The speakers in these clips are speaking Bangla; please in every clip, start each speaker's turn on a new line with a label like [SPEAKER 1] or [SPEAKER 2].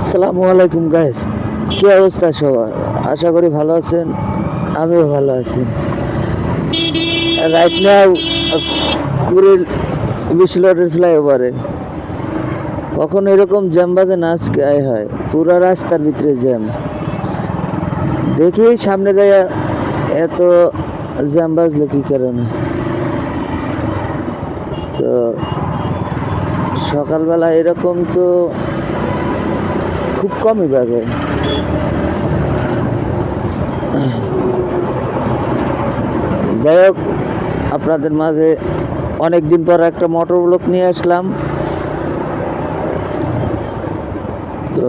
[SPEAKER 1] আসসালামু আলাইকুম গাইস কি অবস্থা সবার? আশা করি ভালো আছেন, আমিও ভালো আছি। রাইট নাও কুড়িল বিশলটের ফ্লাইওভারে। কখন এরকম জ্যাম বাজে না আজকে আয় হয়, পুরা রাস্তার ভিতরে জ্যাম। দেখি সামনে দেয়া এত জ্যাম বাজলো কি কারণে? তো সকালবেলা এরকম তো খুব কমই বাজে। যাই হোক, আপনাদের মাঝে অনেক দিন পর একটা মোটর ব্লক নিয়ে আসলাম। তো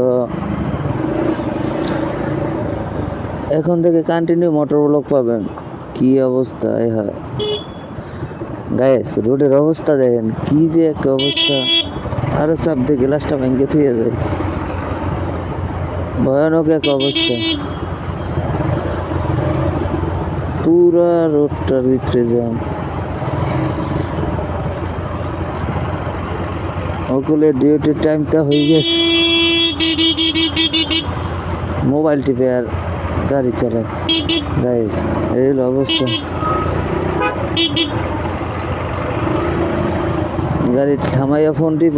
[SPEAKER 1] এখন থেকে কন্টিনিউ মোটর ব্লক পাবেন। কি অবস্থা, এ হয় গায়েস রোডের অবস্থা দেখেন, কি যে একটা অবস্থা। আরও চাপ দিয়ে গ্লাসটা ভেঙে থুয়ে যায় ভয়ানক এক অবস্থা। পুরা রোডটার ভিতরে জ্যাম ওগুলো ডিউটির টাইমটা হয়ে গেছে। মোবাইল টিপে আর গাড়ি চালায়। এই হলো অবস্থা। গাড়ি থামাইয়া ফোন টিপ।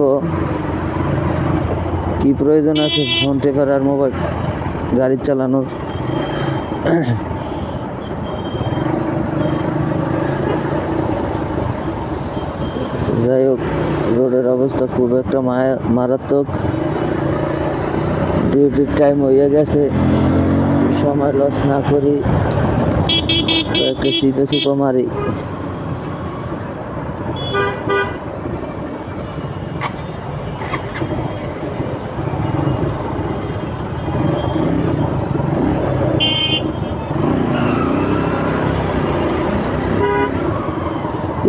[SPEAKER 1] কি প্রয়োজন আছে ফোন টেপার আর মোবাইল গাড়ি চালানোর। যাই হোক। অবস্থা খুব একটা মারাত্মক ডিউটির টাইম হয়ে গেছে। সময় লস না করি একটা সিপে সিপে মারি।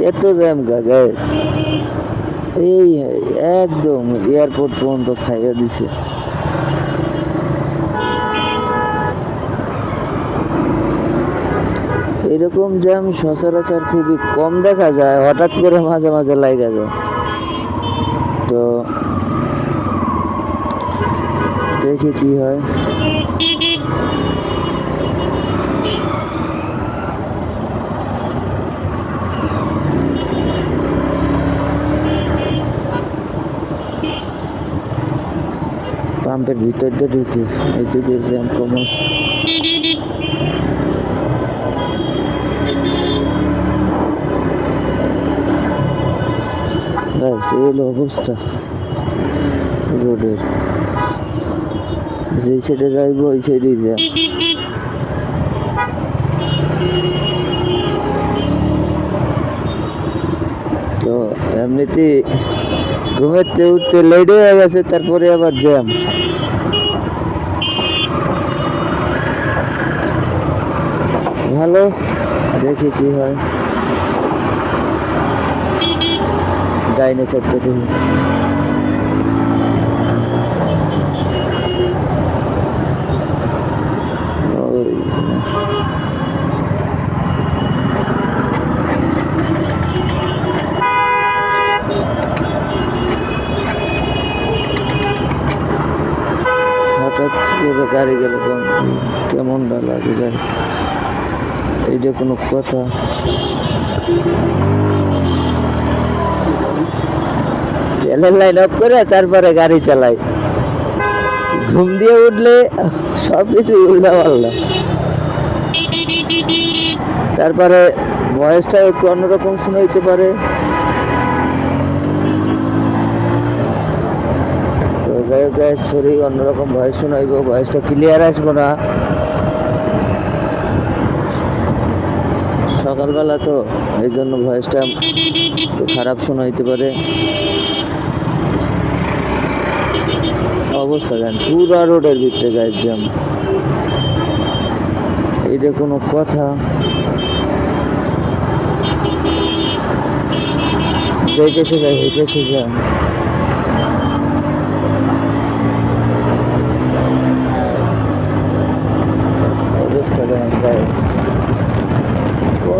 [SPEAKER 1] এত জ্যাম গায়ে এই একদম এয়ারপোর্ট পর্যন্ত খাইয়ে দিছে। এরকম জ্যাম সচরাচর খুবই কম দেখা যায়, হঠাৎ করে মাঝে মাঝে লাগা যায়। তো দেখি কি হয়। পাম্পের ভিতর দিয়ে ঢুকি। এইদিকে জ্যাম কম আছে। এই অবস্থা রোডের। যেই সাইডে যাইবো, ওই সাইডেই জ্যাম। তো এমনিতে ঘুমেতে উঠতে লেট হয়ে গেছে তারপরে আবার জ্যাম ভালো দেখি কি হয় ডাইনে সাইডটা দেখি ওই হঠাৎ করে গাড়ি গেল কেমন লাগে গাড়ি? এইটা কোনো কথা? লাইন অফ করে তারপরে গাড়ি চালাই। ঘুম দিয়ে উঠলে সব কিছু উল্টা পাল্লা তারপরে ভয়েসটা একটু অন্যরকম শোনাইতে পারে। যাই হোক সরি, অন্যরকম ভয়েস শোনাইব ভয়েসটা ক্লিয়ার আসব না। সকালবেলা তো, এই জন্য ভয়েসটা একটু খারাপ শোনাইতে পারে। অবস্থা জান পুরা রোডের ভিতরে গায়ের জ্যাম এইটা কোনো কথা। যে পেশে যায় এই পেশে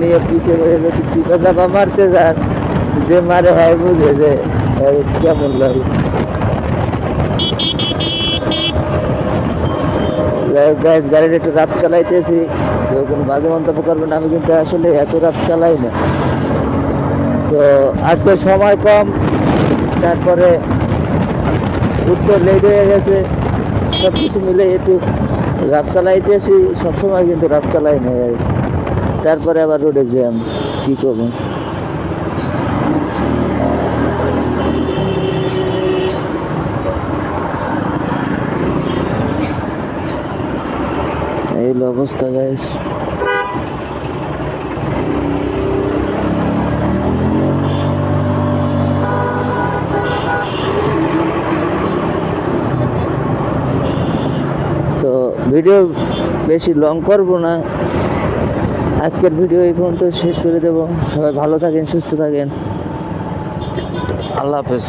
[SPEAKER 1] নিয়ে পিছে রয়ে যদি মারতে যান যে মারে হয় বুঝে যে কেমন লাগে গ্যাস একটু রাপ চালাইতেছি। কেউ কোনো বাজে মন্তব্য করবেন, আমি কিন্তু আসলে এত রাপ চালাই না। তো আজকে সময় কম, তারপরে উত্তর লেট হয়ে গেছে। সব কিছু মিলে একটু রাপ চালাইতেছি, সবসময় কিন্তু রাপ চালাই না guys। তারপরে আবার রোডে জ্যাম কি করব? এই অবস্থা ভিডিও বেশি লং করব না। আজকের ভিডিও এই পর্যন্ত শেষ করে দেব। সবাই ভালো থাকেন সুস্থ থাকেন। আল্লাহ হাফেজ।